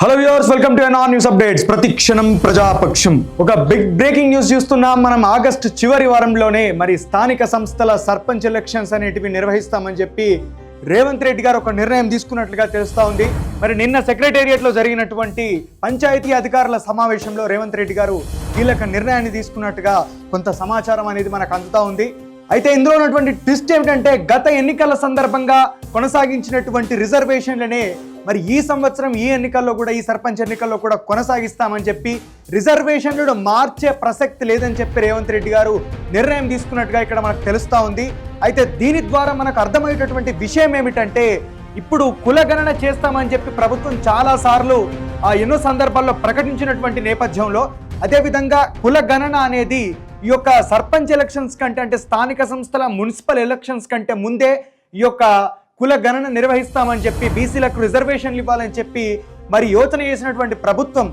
Hello viewers welcome to non news updates ప్రతి క్షణం ప్రజాపక్షం. ఒక బిగ్ బ్రేకింగ్ న్యూస్ చూస్తున్నాం. మనం ఆగస్టు చివరి వారంలోనే మరి స్థానిక సంస్థల సర్పంచ్ ఎలక్షన్స్ అనేటివి నిర్వహిస్తామని చెప్పి రేవంత్ రెడ్డి గారు ఒక నిర్ణయం తీసుకున్నట్లుగా తెలుస్తూ ఉంది. మరి నిన్న సెక్రటేరియట్లో జరిగినటువంటి పంచాయతీ అధికారుల సమావేశంలో రేవంత్ రెడ్డి గారు కీలక నిర్ణయాన్ని తీసుకున్నట్టుగా కొంత సమాచారం అనేది మనకు అందుతూ ఉంది. అయితే ఇందులో ఉన్నటువంటి ట్విస్ట్ ఏమిటంటే గత ఎన్నికల సందర్భంగా కొనసాగించినటువంటి రిజర్వేషన్లనే మరి ఈ సంవత్సరం ఈ ఎన్నికల్లో కూడా ఈ సర్పంచ్ ఎన్నికల్లో కూడా కొనసాగిస్తామని చెప్పి రిజర్వేషన్లను మార్చే ప్రసక్తి లేదని చెప్పి రేవంత్ రెడ్డి గారు నిర్ణయం తీసుకున్నట్టుగా ఇక్కడ మనకు తెలుస్తూ ఉంది. అయితే దీని ద్వారా మనకు అర్థమయ్యేటటువంటి విషయం ఏమిటంటే ఇప్పుడు కులగణన చేస్తామని చెప్పి ప్రభుత్వం చాలా సార్లు ఆ ఎన్నో సందర్భాల్లో ప్రకటించినటువంటి నేపథ్యంలో అదేవిధంగా కులగణన అనేది ఈ యొక్క సర్పంచ్ ఎలక్షన్స్ కంటే అంటే స్థానిక సంస్థల మున్సిపల్ ఎలక్షన్స్ కంటే ముందే ఈ యొక్క కుల గణన నిర్వహిస్తామని చెప్పి బీసీలకు రిజర్వేషన్లు ఇవ్వాలని చెప్పి మరి యోచన చేసినటువంటి ప్రభుత్వం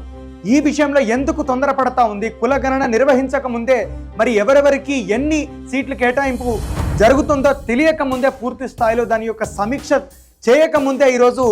ఈ విషయంలో ఎందుకు తొందరపడతా ఉంది? కుల గణన నిర్వహించక ముందే మరి ఎవరెవరికి ఎన్ని సీట్లు కేటాయింపు జరుగుతుందో తెలియక ముందే పూర్తి స్థాయిలో దాని యొక్క సమీక్ష చేయక ముందే ఈరోజు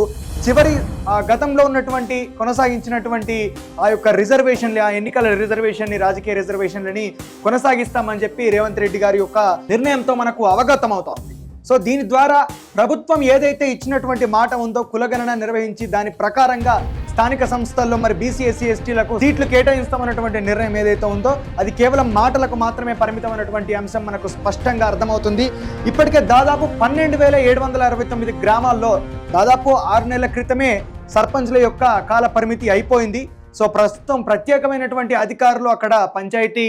చివరి ఆ గతంలో ఉన్నటువంటి కొనసాగించినటువంటి ఆ యొక్క రిజర్వేషన్లు ఆ ఎన్నికల రిజర్వేషన్ని రాజకీయ రిజర్వేషన్లని కొనసాగిస్తామని చెప్పి రేవంత్ రెడ్డి గారి యొక్క నిర్ణయంతో మనకు అవగతం అవుతోంది సో దీని ద్వారా ప్రభుత్వం ఏదైతే ఇచ్చినటువంటి మాట ఉందో కులగణన నిర్వహించి దాని ప్రకారంగా స్థానిక సంస్థల్లో మరి బీసీ ఎస్సీ ఎస్టీలకు సీట్లు కేటాయిస్తామన్నటువంటి నిర్ణయం ఏదైతే ఉందో అది కేవలం మాటలకు మాత్రమే పరిమితమైనటువంటి అంశం మనకు స్పష్టంగా అర్థమవుతుంది. ఇప్పటికే దాదాపు పన్నెండు వేల ఏడు వందల అరవై తొమ్మిది గ్రామాల్లో దాదాపు ఆరు నెలల క్రితమే సర్పంచ్ల యొక్క కాల పరిమితి అయిపోయింది. సో ప్రస్తుతం ప్రత్యేకమైనటువంటి అధికారులు అక్కడ పంచాయతీ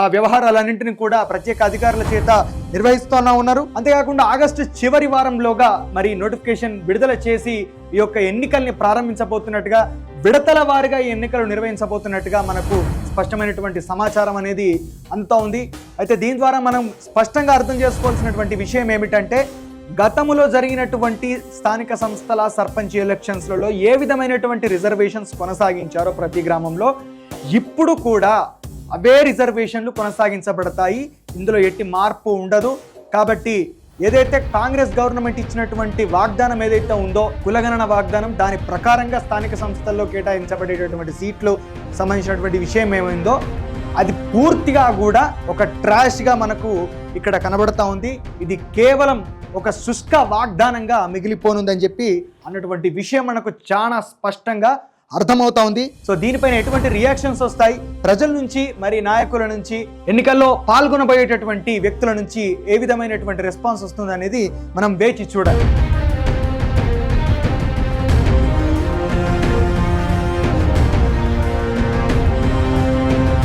ఆ వ్యవహారాలన్నింటినీ కూడా ప్రత్యేక అధికారుల చేత నిర్వహిస్తూనే ఉన్నారు. అంతేకాకుండా ఆగస్టు చివరి వారంలోగా మరి నోటిఫికేషన్ విడుదల చేసి ఈ యొక్క ఎన్నికల్ని ప్రారంభించబోతున్నట్టుగా విడతల వారిగా ఈ ఎన్నికలు నిర్వహించబోతున్నట్టుగా మనకు స్పష్టమైనటువంటి సమాచారం అనేది అంతా ఉంది. అయితే దీని ద్వారా మనం స్పష్టంగా అర్థం చేసుకోవాల్సినటువంటి విషయం ఏమిటంటే గతంలో జరిగినటువంటి స్థానిక సంస్థల సర్పంచ్ ఎలక్షన్స్లలో ఏ విధమైనటువంటి రిజర్వేషన్స్ కొనసాగించారో ప్రతి గ్రామంలో ఇప్పుడు కూడా అవే రిజర్వేషన్లు కొనసాగించబడతాయి. ఇందులో ఎట్టి మార్పు ఉండదు. కాబట్టి ఏదైతే కాంగ్రెస్ గవర్నమెంట్ ఇచ్చినటువంటి వాగ్దానం ఏదైతే ఉందో కులగణన వాగ్దానం దాని ప్రకారంగా స్థానిక సంస్థల్లో కేటాయించబడేటటువంటి సీట్లు సంబంధించినటువంటి విషయం ఏమైందో అది పూర్తిగా కూడా ఒక ట్రాష్గా మనకు ఇక్కడ కనబడతా ఉంది. ఇది కేవలం ఒక శుష్క వాగ్దానంగా మిగిలిపోనుందని చెప్పి అన్నటువంటి విషయం మనకు చాలా స్పష్టంగా అర్థమవుతా ఉంది. సో దీనిపైన ఎటువంటి రియాక్షన్స్ వస్తాయి? ప్రజల నుంచి మరి నాయకుల నుంచి ఎన్నికల్లో పాల్గొనబోయేటటువంటి వ్యక్తుల నుంచి ఏ విధమైనటువంటి రెస్పాన్స్ వస్తుంది అనేది మనం వేచి చూడాలి.